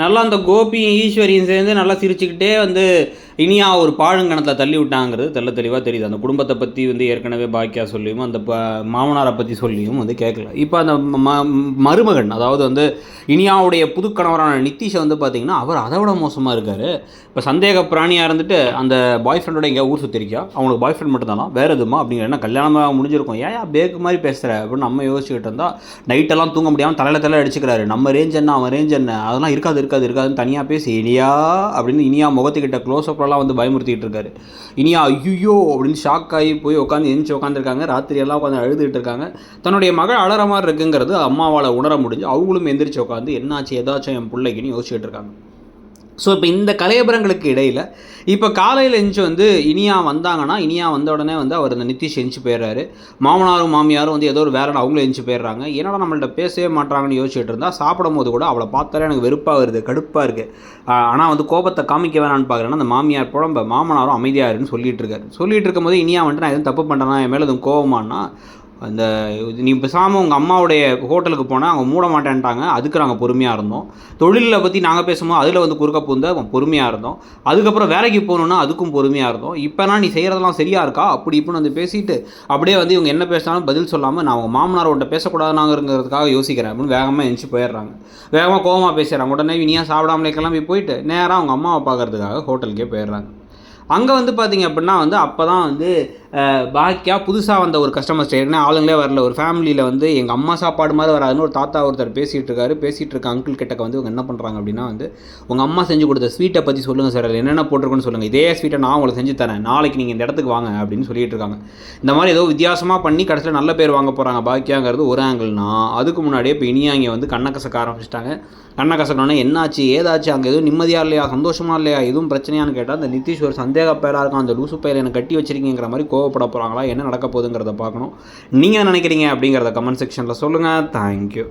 நல்லா அந்த கோபியும் ஈஸ்வரியும் சேர்ந்து நல்லா சிரிச்சுக்கிட்டே வந்து இனியா ஒரு பாழுங்கணத்தில் தள்ளி விட்டாங்கிறது தெல்ல தெளிவாக தெரியுது. அந்த குடும்பத்தை பற்றி வந்து ஏற்கனவே பாக்கியா சொல்லியும் அந்த ப மாமனாரை பற்றி சொல்லியும் வந்து கேட்கல இப்போ அந்த ம மருமகன் அதாவது வந்து இனியாவுடைய புது கணவரான நிதிஷை வந்து பார்த்தீங்கன்னா அவர் அதை விட மோசமாக இருக்கார். இப்போ சந்தேக பிராணியாக இருந்துட்டு அந்த பாய் ஃப்ரெண்டோட எங்கேயா ஊர் சுற்றிருக்கியா அவங்களுக்கு பாய் ஃப்ரெண்ட் மட்டும் தானா வேறு எதுமா? அப்படிங்கிற என்ன கல்யாணமாக முடிஞ்சிருக்கும். ஏன் பேக்கு மாதிரி பேசுகிற அப்படின்னு நம்ம யோசிச்சுக்கிட்டு இருந்தால் நைட்டெல்லாம் தூங்க முடியாமல் தலையில் தலை அடிச்சுக்கிறாரு. நம்ம ரேஞ்ச் என்ன அவன் ரேஞ்ச் என்ன? அதெல்லாம் இருக்காது இருக்காது இருக்காதுன்னு தனியாக பேசி இனியா அப்படின்னு இனியா முகத்துக்கிட்ட க்ளோஸ் அப்லாம் வந்து பயமுறுத்திட்டு இருக்காரு. இனியா ஐயோ அப்படின்னு ஷாக் ஆகி போய் உட்காந்து எந்திரிச்சு உட்காந்துருக்காங்க ராத்திரி எல்லாம் உட்காந்து அழுதுகிட்டு இருக்காங்க. தன்னுடைய மகள் அழற மாதிரி இருக்குங்கிறது அம்மாவால் உணர முடிஞ்சு அவங்களும் எந்திரிச்சு உட்காந்து என்னாச்சு? ஏதாச்சும் என் பிள்ளைக்குன்னு யோசிச்சுட்டு இருக்காங்க. ஸோ இப்போ இந்த கலையபுரங்களுக்கு இடையில் இப்போ காலையில் எஞ்சி வந்து இனியா வந்தாங்கன்னா இனியா வந்த உடனே வந்து அவர் இந்த நிதிஷ் எஞ்சி போயிடுறாரு. மாமனாரும் மாமியாரும் வந்து ஏதோ ஒரு வேலை அவங்களும் எஞ்சி போயிடுறாங்க. என்னடா நம்மள்ட்ட பேசவே மாட்டாங்கன்னு யோசிச்சுட்டு இருந்தா சாப்பிடும் போது கூட அவளை பார்த்தாலே எனக்கு வெறுப்பாக வருது கடுப்பாக இருக்குது ஆனால் வந்து கோபத்தை காமிக்க வேணான்னு பார்க்குறேன்னா அந்த மாமியார் புலம்ப மாமனாரும் அமைதியாக இருன்னு சொல்லிட்டு இருக்காரு. சொல்லிட்டு இருக்கும்போது இனியா வந்துட்டு நான் எதுவும் தப்பு பண்ணுறேன்னா என் மேலே எதுவும் கோபமானா அந்த இது நீ பேசாமல் உங்கள் அம்மாவுடைய ஹோட்டலுக்கு போனால் அவங்க மூட மாட்டேன்ட்டாங்க. அதுக்கு நாங்கள் பொறுமையாக இருந்தோம். தொழிலில் பற்றி நாங்கள் பேசும்போது அதில் வந்து குறுக்க பூந்து அவங்க பொறுமையாக இருந்தோம். அதுக்கப்புறம் வேலைக்கு போகணுன்னா அதுக்கும் பொறுமையாக இருந்தோம். இப்போனா நீ செய்கிறதெல்லாம் சரியாக இருக்கா? அப்படி இப்படின்னு வந்து பேசிட்டு அப்படியே வந்து இவங்க என்ன பேசினாலும் பதில் சொல்லாமல் நான் அவங்க மாமனார் உன்ட்ட பேசக்கூடாதுனாங்கிறதுக்காக யோசிக்கிறேன் அப்படின்னு வேகமாக எழுந்துச்சு போயிடுறாங்க. வேகமாக கோவமாக பேசுகிறாங்க உடனே இனியா சாப்பிடாமலே கிளம்பி போயிட்டு நேராக அவங்க அம்மாவை பார்க்குறதுக்காக ஹோட்டலுக்கே போயிடுறாங்க. அங்கே வந்து பார்த்தீங்க அப்படின்னா வந்து அப்போ தான் வந்து பாக்கியாக பாக்கியா புதுசாக வந்த ஒரு கஸ்டமர் ஏற்கனவே ஆளுங்களே வரல. ஒரு ஃபேமிலியில் வந்து எங்கள் அம்மா சாப்பாடு மாதிரி வராதுன்னு ஒரு தாத்தா ஒருத்தர் பேசிகிட்டு இருக்காரு. பேசிகிட்டு இருக்க அங்கிள் கிட்டக்க வந்து இவங்க என்ன பண்ணுறாங்க அப்படின்னா வந்து உங்கள் அம்மா செஞ்சு கொடுத்த ஸ்வீட்டை பற்றி சொல்லுங்கள் சார் அதில் என்னென்ன போட்டிருக்குன்னு சொல்லுங்கள் இதே ஸ்வீட்டை நான் உங்களுக்கு செஞ்சு தரேன். நாளைக்கு நீங்கள் இந்த இடத்துக்கு வாங்க அப்படின்னு சொல்லிட்டு இருக்காங்க. இந்த மாதிரி ஏதோ வித்தியாசமாக பண்ணி கடைசியில் நல்ல பேர் வாங்க போகிறாங்க பாக்கியாங்கிறது ஒரு ஆங்கிள்னா அதுக்கு முன்னாடியே இப்போ இனியாங்க வந்து கண்ணக்கசக்க ஆரம்பிச்சிட்டாங்க. கண்ணக்கசக்கணுன்னா என்னாச்சு ஏதாச்சு அங்கே எதுவும் நிம்மதியாக இல்லையா சந்தோஷமா இல்லையா எதுவும் பிரச்சனையான்னு கேட்டால் அந்த நிதிஷ் ஒரு சந்தேக பேராக இருக்கும் அந்த லூசு பையில எனக்கு கட்டி வச்சிருக்கீங்கிற மாதிரி கோவப்பட போகிறாங்களா என்ன நடக்க போகுதுங்கிறத பார்க்கணும். நீங்கள் நினைக்கிறீங்க அப்படிங்கிறத கமெண்ட் செக்ஷனில் சொல்லுங்கள் தேங்க்யூ